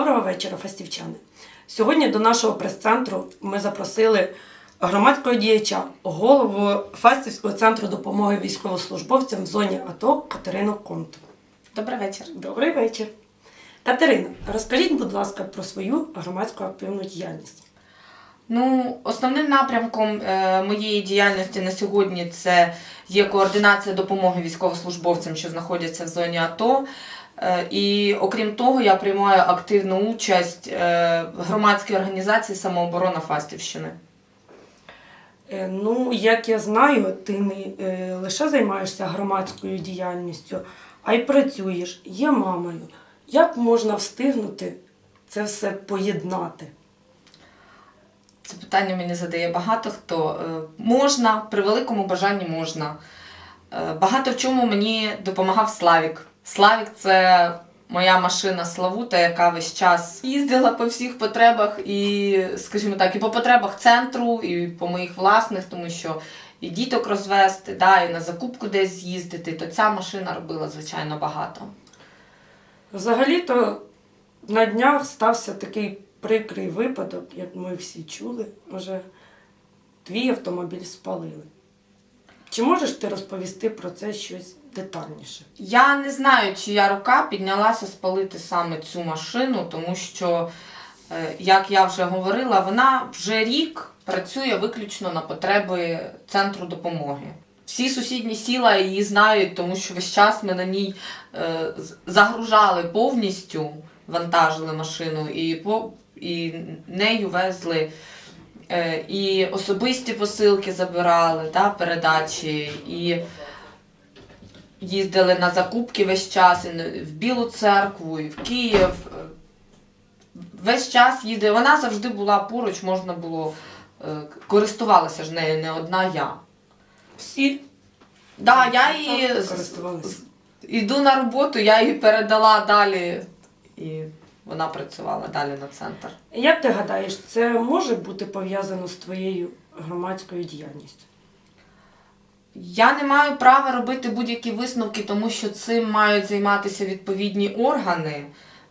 вечора, фастівчани. Сьогодні до нашого прес-центру ми запросили громадського діяча, голову Фастівського центру допомоги військовослужбовцям в зоні АТО Катерину Конту. Добрий вечір. Добрий вечір. Катерина, розкажіть, будь ласка, про свою громадську активну діяльність. Ну, основним напрямком е, моєї діяльності на сьогодні це є координація допомоги військовослужбовцям, що знаходяться в зоні АТО. Е, і окрім того, я приймаю активну участь е, в громадській організації самооборона Фастівщини. Е, Ну, як я знаю, ти не лише займаєшся громадською діяльністю, а й працюєш, є мамою. Як можна встигнути це все поєднати? Це питання мені задає багато хто. Можна, при великому бажанні можна. Багато в чому мені допомагав Славік. Славік це моя машина Славута, яка весь час їздила по всіх потребах і, скажімо так, і по потребах центру, і по моїх власних, тому що і діток розвести, да, і на закупку десь з'їздити, то ця машина робила, звичайно, багато. Взагалі-то на днях стався такий прикрий випадок, як ми всі чули, вже твій автомобіль спалили. Чи можеш ти розповісти про це щось детальніше? Я не знаю, чия рука піднялася спалити саме цю машину, тому що, е, як я вже говорила, вона вже рік працює виключно на потреби центру допомоги. Всі сусідні сіла її знають, тому що весь час ми на ній е, загружали повністю, вантажили машину і, і нею везли і особисті посилки забирали, да, передачі, і їздили на закупки весь час і в Білу церкву, і в Київ. Весь час їздили. Вона завжди була поруч, можна було е, користувалася ж нею, не одна я. Всі Да, я її користувалися. іду на роботу, я її передала далі, і вона працювала далі на центр. Як ти гадаєш, це може бути пов'язано з твоєю громадською діяльністю? Я не маю права робити будь-які висновки, тому що цим мають займатися відповідні органи.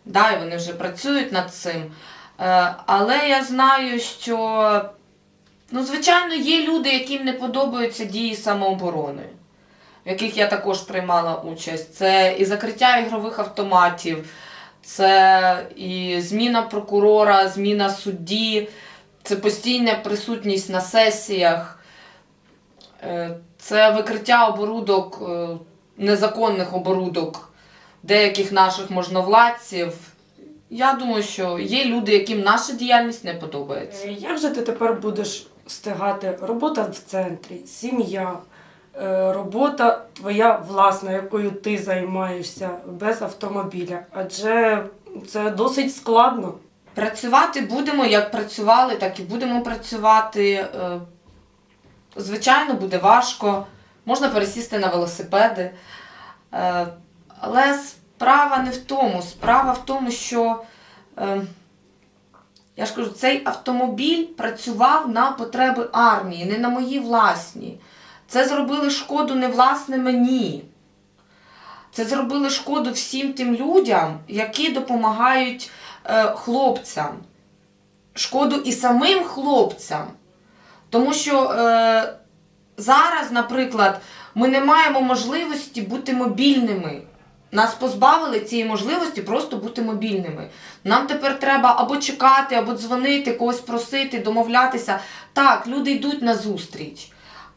Да, і вони вже працюють над цим. Е, Але я знаю, що, ну, звичайно, є люди, яким не подобаються дії самооборони, в яких я також приймала участь. Це і закриття ігрових автоматів, це і зміна прокурора, зміна судді, це постійна присутність на сесіях. Е, Це викриття оборудок, е, незаконних оборудок деяких наших можновладців. Я думаю, що є люди, яким наша діяльність не подобається. Е, Як же ти тепер будеш встигати? Робота в центрі, сім'я, робота твоя власна, якою ти займаєшся без автомобіля. Адже це досить складно. Працювати будемо, як працювали, так і будемо працювати. Е, Звичайно, буде важко. Можна пересісти на велосипеди. Е, Але справа не в тому. Справа в тому, що е, я ж кажу, цей автомобіль працював на потреби армії, не на мої власні. Це зробили шкоду не власне мені. Це зробили шкоду всім тим людям, які допомагають е, хлопцям. Шкоду і самим хлопцям. Тому що е, зараз, наприклад, ми не маємо можливості бути мобільними. Нас позбавили цієї можливості просто бути мобільними. Нам тепер треба або чекати, або дзвонити, когось просити, домовлятися. Так, люди йдуть на зустріч.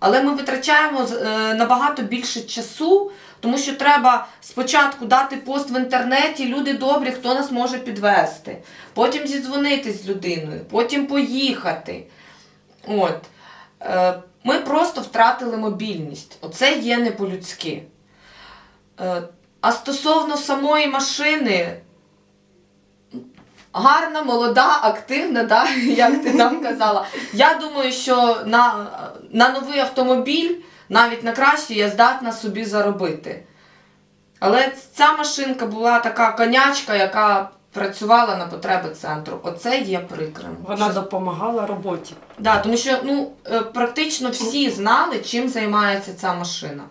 Але ми витрачаємо е, набагато більше часу, тому що треба спочатку дати пост в інтернеті, люди добрі, хто нас може підвести. Потім зідзвонити з людиною, потім поїхати. От. Е, Ми просто втратили мобільність. Оце є не по-людськи. Е, А стосовно самої машини, гарна, молода, активна, да? як ти там казала. Я думаю, що на, на новий автомобіль, навіть на кращий, я здатна собі заробити. Але ця машинка була така конячка, яка працювала на потреби центру. Оце є прикрим. Вона Що- допомагала роботі. Да, тому що ну, е, практично всі знали, чим займається ця машина.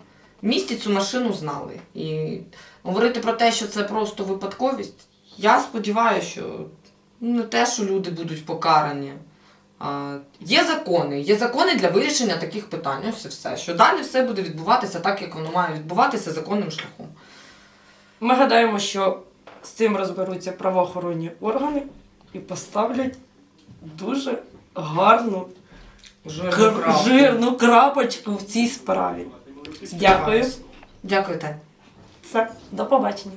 В місті цю машину знали. І говорити про те, що це просто випадковість, я сподіваюся, що не те, що люди будуть покарані. А, є закони, є закони для вирішення таких питань. Ось і все. Що далі все буде відбуватися так, як воно має відбуватися законним шляхом. Ми гадаємо, що з цим розберуться правоохоронні органи і поставлять дуже гарну Жирну кр- крапку. жирну крапочку в цій справі. Дякую. Дякую, Тань. Все, до побачення.